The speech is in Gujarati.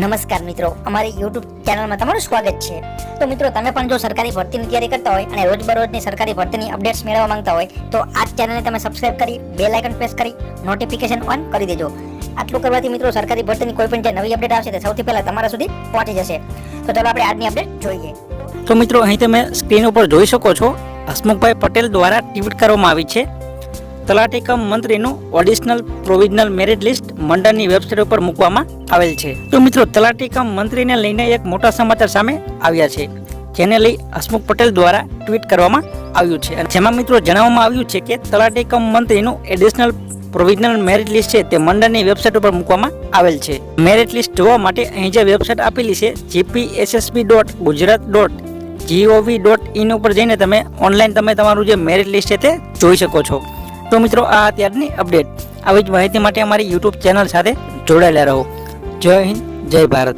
નમસ્કાર મિત્રો, અમારી યુટ્યુબ ચેનલમાં તમારું સ્વાગત છે. તો મિત્રો, તમે પણ જો સરકારી ભરતીની તૈયારી કરતા હોય અને રોજબરોજની સરકારી ભરતીની અપડેટ્સ મેળવવા માંગતા હોય, તો આ ચેનલને તમે સબસ્ક્રાઇબ કરી બે લાઇકન પ્રેસ કરી નોટિફિકેશન ઓન કરી દેજો. આટલું કરવાથી મિત્રો, સરકારી ભરતીની કોઈ પણ જે નવી અપડેટ આવશે, તે સૌથી પહેલાં તમારા સુધી પહોંચી જશે. તો ચાલો આપણે આજની અપડેટ જોઈએ. તો મિત્રો, અહીં તમે સ્ક્રીન ઉપર જોઈ શકો છો, હસમુખભાઈ પટેલ દ્વારા ટ્વીટ કરવામાં આવી છે. તલાટી કમ મંત્રીનું ઓડિશનલ પ્રોવિઝનલ મેરિટ લિસ્ટ મંડળની વેબસાઇટ ઉપર મૂકવામાં આવેલ છે. તો મિત્રો, તલાટીકમ મંત્રીને લઈને એક મોટા સમાચાર સામે આવ્યા છે, જેને લઈ હસમુખ પટેલ દ્વારા ટ્વીટ કરવામાં આવ્યું છે. અને જેમાં મિત્રો જણાવવામાં આવ્યું છે કે તલાટીકમ મંત્રીનું એડિશનલ પ્રોવિઝનલ મેરિટ લિસ્ટ છે તે મંડળની વેબસાઇટ ઉપર મૂકવામાં આવેલ છે. મેરિટ લિસ્ટ જોવા માટે અહીં જે વેબસાઇટ આપેલી છે GPSSB dot Gujarat dot GOV dot in ઉપર જઈને તમે ઓનલાઈન તમે તમારું જે મેરિટ લિસ્ટ છે તે જોઈ શકો છો. તો મિત્રો, આ અત્યારની અપડેટ. આવી જ માહિતી માટે અમારી યુટ્યુબ ચેનલ સાથે જોડાયેલા રહો. જય હિન્દ, જય ભારત.